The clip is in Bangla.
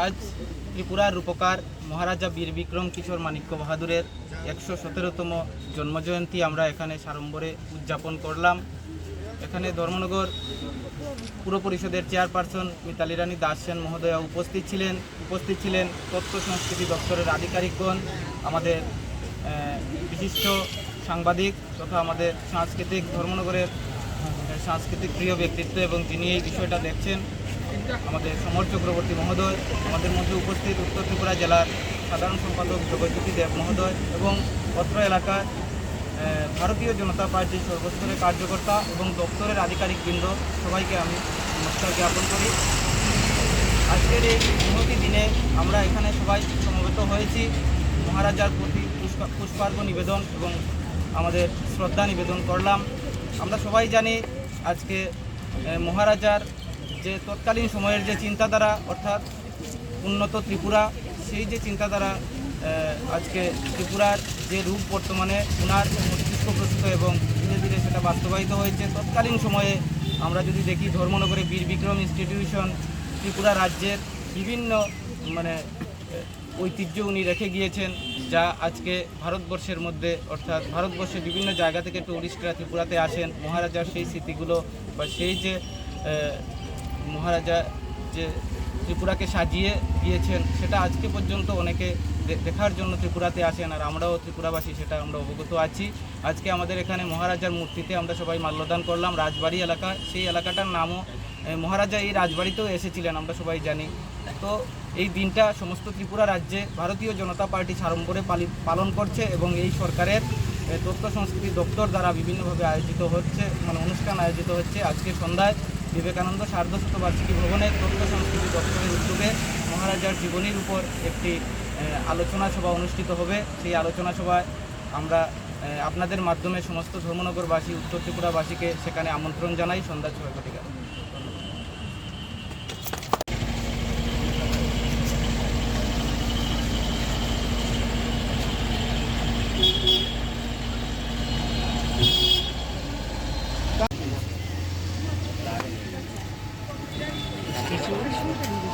আজ ত্রিপুরার রূপকার মহারাজা বীর বিক্রম কিশোর মাণিক্য বাহাদুরের একশো সতেরোতম জন্মজয়ন্তী আমরা এখানে সাড়ম্বরে উদযাপন করলাম। এখানে ধর্মনগর পুর পরিষদের চেয়ারপারসন মিতালি রানী দাস সেন মহোদয়া উপস্থিত ছিলেন। উপস্থিত ছিলেন তথ্য সংস্কৃতি দপ্তরের আধিকারিকগণ, আমাদের বিশিষ্ট সাংবাদিক তথা আমাদের সাংস্কৃতিক ধর্মনগরের সাংস্কৃতিক প্রিয় ব্যক্তিত্ব এবং যিনি এই বিষয়টা দেখছেন। আমাদের সমর চক্রবর্তী মহোদয়, আমাদের মধ্যে উপস্থিত উত্তর ত্রিপুরা জেলার সাধারণ সম্পাদক জগজ্যোতি দেব মহোদয় এবং অত্র এলাকার ভারতীয় জনতা পার্টির সর্বস্তরের কার্যকর্তা এবং দপ্তরের আধিকারিকবৃন্দ সবাইকে আমি নমস্কার জ্ঞাপন করি। আজকের এই উন্নতি দিনে আমরা এখানে সবাই সমবেত হয়েছি। মহারাজার প্রতি পুষ্পা- পুষ্পার্ঘ নিবেদন এবং আমাদের শ্রদ্ধা নিবেদন করলাম। আমরা সবাই জানি আজকে মহারাজার যে তৎকালীন সময়ের যে চিন্তাধারা, অর্থাৎ উন্নত ত্রিপুরা, সেই যে চিন্তাধারা আজকে ত্রিপুরার যে রূপ বর্তমানে ওনার মস্তিষ্ক প্রস্তুত এবং ধীরে ধীরে সেটা বাস্তবায়িত হয়েছে। তৎকালীন সময়ে আমরা যদি দেখি, ধর্মনগরে বীর বিক্রম ইনস্টিটিউশন ত্রিপুরা রাজ্যের বিভিন্ন মানে ঐতিহ্য উনি রেখে গিয়েছেন, যা আজকে ভারতবর্ষের মধ্যে, অর্থাৎ ভারতবর্ষের বিভিন্ন জায়গা থেকে টুরিস্টরা ত্রিপুরাতে আসেন। মহারাজার সেই স্মৃতিগুলো বা সেই যে মহারাজা যে ত্রিপুরাকে সাজিয়ে দিয়েছেন, সেটা আজকে পর্যন্ত অনেকে দেখার জন্য ত্রিপুরাতে আসেন আর আমরাও ত্রিপুরাবাসী, সেটা আমরা অবগত আছি। আজকে আমাদের এখানে মহারাজার মূর্তিতে আমরা সবাই মাল্যদান করলাম রাজবাড়ি এলাকা। সেই এলাকাটার নামও মহারাজা এই রাজবাড়িতেও এসেছিলেন, আমরা সবাই জানি। তো এই দিনটা সমস্ত ত্রিপুরা রাজ্যে ভারতীয় জনতা পার্টি সাড়ম্বরে পালি পালন করছে এবং এই সরকারের তথ্য সংস্কৃতি দপ্তর দ্বারা বিভিন্নভাবে আয়োজিত হচ্ছে মানে অনুষ্ঠান আয়োজিত হচ্ছে আজকে সন্ধ্যায় বিবেকানন্দ সার্ধশত বার্ষিকী ভবনে তথ্য সংস্কৃতি দপ্তরের উদ্যোগে মহারাজার জীবনীর উপর একটি আলোচনা সভা অনুষ্ঠিত হবে। সেই আলোচনা সভায় আমরা আপনাদের মাধ্যমে সমস্ত ধর্মনগরবাসী, উত্তর ত্রিপুরাবাসীকে সেখানে আমন্ত্রণ জানাই। সন্ধ্যা ছয় ঘটিকা Geçiyorlar şimdi.